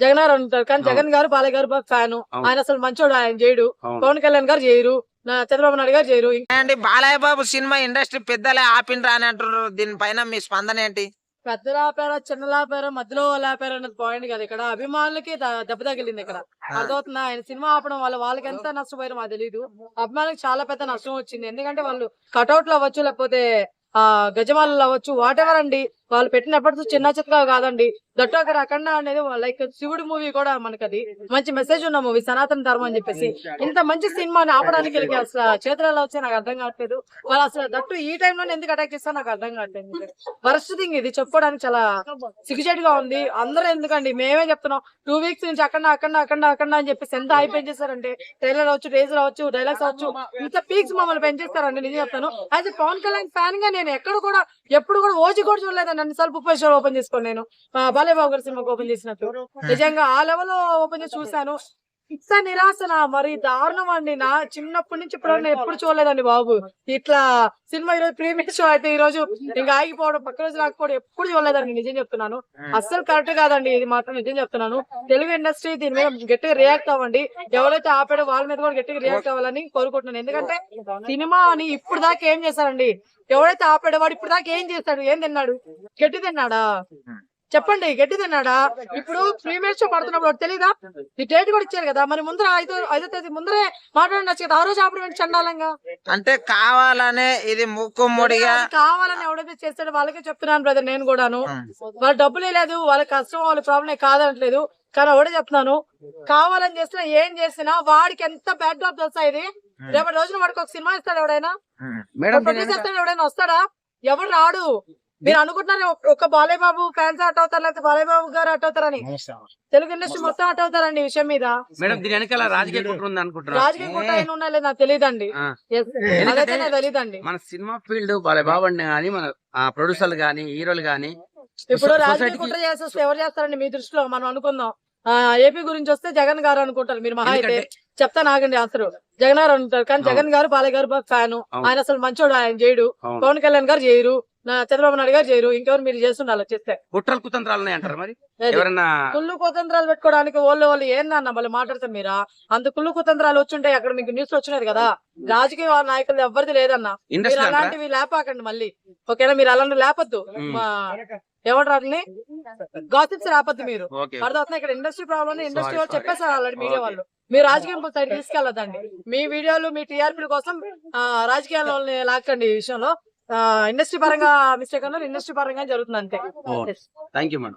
జగన్ గారు ఉంటారు కానీ. జగన్ గారు బాలయ్య గారు ఫ్యాన్. ఆయన అసలు మంచోడు ఆయన చేయడు. పవన్ కళ్యాణ్ గారు చేయరు. నా చంద్రబాబు నాయుడు గారు చేయరు. అండి బాలయ్య బాబు సినిమా ఇండస్ట్రీ పెద్దలే ఆపిండ్రా అని అంటున్నారు. దీనిపైన మీ స్పందన ఏంటి? పెద్ద లాపారా చిన్న లాపారా మధ్యలో లాపారా అన్నది పాయింట్ కదా. ఇక్కడ అభిమానులకి దెబ్బ తగిలింది ఇక్కడ. అర్థమవుతుందా? ఆయన సినిమా ఆపడం వల్ల వాళ్ళకి ఎంత నష్టపోయారో మాకు తెలియదు అభిమానులకు చాలా పెద్ద నష్టం వచ్చింది. ఎందుకంటే వాళ్ళు కటౌట్లు అవ్వచ్చు లేకపోతే ఆ గజమాలు అవ్వచ్చు వాట్ ఎవర్ అండి. వాళ్ళు పెట్టిన చిన్న చిత్తగా కాదండి. దట్టు అక్కడ అఖండ అనేది లైక్ శివుడు మూవీ కూడా మనకి అది మంచి మెసేజ్ ఉన్న మూవీ సనాతన ధర్మం అని చెప్పేసి. ఇంత మంచి సినిమాని ఆపడానికి వెళ్ళి అసలు చేతులు వచ్చి నాకు అర్థం కావట్లేదు. వాళ్ళు అసలు దట్టు ఈ టైంలో ఎందుకు అటాక్ చేస్తా నాకు అర్థం కావట్లేదు. వరస్ట్ థింగ్ ఇది. చెప్పుకోవడానికి చాలా సిగ్గుచేటుగా ఉంది. అందరూ ఎందుకండి? మేమే చెప్తున్నాం. టూ వీక్స్ నుంచి అక్కడ అక్కడ అక్కడ అక్కడ అని చెప్పేసి ఎంత హైప్ పెంచేస్తారంటే ట్రైలర్ అవచ్చు రేజర్ అవచ్చు డైలాగ్స్ అవచ్చు ఇంత పీక్స్ మమ్మల్ని పెంచేస్తారండి. నేను చెప్తాను. యాజ్ పవన్ కళ్యాణ్ ఫ్యాన్గా నేను ఎక్కడ కూడా ఎప్పుడు కూడా ఓజీ కూడా చూడలేదండి. అన్నిసార్లు ముప్పై షో ఓపెన్ చేసుకోండి నేను. ఆ, బాలయ్య బాబు గారి సినిమాకి ఓపెన్ చేసినట్టు. నిజంగా ఆ లెవెల్ ఓపెన్ చేసి చూశాను. ఇట్లా నిరాశన? మరి దారుణం అండి నా చిన్నప్పటి నుంచి ఇప్పుడు నేను ఎప్పుడు చూడలేదండి బాబు. ఇట్లా సినిమా ఈరోజు ప్రీమియర్ షో అయితే ఈ రోజు ఇంకా ఆగిపోవడం పక్క రోజు రాకపోవడం ఎప్పుడు చూడలేదండి నిజం చెప్తున్నాను. అస్సలు కరెక్ట్ కాదండి ఇది మాత్రం నిజం చెప్తున్నాను. తెలుగు ఇండస్ట్రీ దీని మీద గట్టిగా రియాక్ట్ అవ్వండి. ఎవరైతే ఆపాడో వాళ్ళ మీద కూడా గట్టిగా రియాక్ట్ అవ్వాలని కోరుకుంటున్నాను. ఎందుకంటే సినిమా అని ఇప్పుడు దాకా ఏం చేశారండి? ఎవరైతే ఆపాడో వాడు ఇప్పుడు దాకా ఏం చేస్తాడు? ఏం తిన్నాడు? గట్టి తిన్నాడా? చెప్పండి గట్టి తిన్నాడా? ఇప్పుడు ప్రీమియర్ షో పడుతున్నప్పుడు తెలీదా? ఈ డేట్ కూడా ఇచ్చారు కదా మరి ముందర ఐదో ఐదో తేదీ ముందరే మాట్లాడచ్చు కదా ఆ రోజు ఆపడం చండాలంగా. అంటే కావాలనే ఇది ముక్కుముడిగా అది కావాలని ఎవడైతే చేస్తాడో వాళ్ళకే చెప్తున్నాను బ్రదర్ నేను కూడాను. వాళ్ళ డబ్బులే లేదు వాళ్ళ కష్టం వాళ్ళ ప్రాబ్లం కాదనట్లేదు. కానీ ఒకటే చెప్తున్నాను కావాలని చేసినా ఏం చేసినా వాడికి ఎంత బ్యాడ్ డ్రాప్ తెలుసా ఇది? రేపటి రోజున వాడికి ఒక సినిమా ఇస్తాడు ఎవడైనా? మేడం ప్రొడ్యూస్ చేస్తాడు ఎవడైనా వస్తాడా? ఎవడు రాడు? మీరు అనుకుంటున్నారు ఒక- బాలయ్య బాబు ఫ్యాన్స్ అట్ అవుతారు లేకపోతే బాలయ్య బాబు గారు అట్ అవుతారని? తెలుగు ఇండస్ట్రీ మొత్తం అట్ అవుతారండి ఈ విషయం మీద. మేడం దీని వెనకాల రాజకీయ కుట్ర ఉంది అనుకుంటున్నా రాజకీయ కుట్ర ఏమి ఉన్నా లేదు నాకు తెలియదండి తెలియదండి మన సినిమా ఫీల్డ్ బాలయ్య బాబు కానీ మన ప్రొడ్యూసర్లు గానీ హీరోలు గానీ ఇప్పుడు రాజకీయ కుట్ర చేసి వస్తే ఎవరు చేస్తారండి మీ దృష్టిలో? మనం అనుకుందాం. ఆ ఏపీ గురించి వస్తే జగన్ గారు అనుకుంటారు. మీరు మహా అయితే చెప్తాను ఆగండి అసలు. జగన్ గారు అంటారు కానీ. జగన్ గారు బాలయ్య గారు ఫ్యాన్. ఆయన అసలు మంచోడు ఆయన చేయడు. పవన్ కళ్యాణ్ గారు చేయరు. నా చంద్రబాబు నాయుడు గారు చేయరు. ఇంకెవరు మీరు చేస్తుండాలి చేస్తే? కుట్రలు కుతంత్రాలు అంటారు మరి? ఎవరన్నా కుళ్ళు కుతంత్రాలు పెట్టుకోవడానికి వాళ్ళు వాళ్ళు ఏందన్న మళ్ళీ మాట్లాడతారు మీరా? అంత కుళ్ళు కుతంత్రాలు వచ్చుంటాయి అక్కడ మీకు న్యూస్ వచ్చినది కదా? రాజకీయ నాయకులు ఎవరిది లేదన్న. మీరు అలాంటివి లేపాకండి మళ్ళీ. ఓకేనా? మీరు అలాంటివి లేపద్దు. ఏమంటారు వాటిని గాసిప్స్ రాపద్దు మీరు. అర్థమవుతుంది ఇక్కడ ఇండస్ట్రీ ప్రాబ్లమ్ ఇండస్ట్రీ వాళ్ళు. చెప్పేసారు ఆల్రెడీ మీడియా. వాళ్ళు. మీరు రాజకీయం సైడ్ తీసుకెళ్ళదండి మీ వీడియోలు మీ టీఆర్పీ కోసం రాజకీయాల వాళ్ళని లాక్కండి ఈ విషయంలో. ఇండస్ట్రీ పరంగా మిస్టేక్ అన్నారు ఇండస్ట్రీ పరంగా జరుగుతుంది అంతే. Thank you madam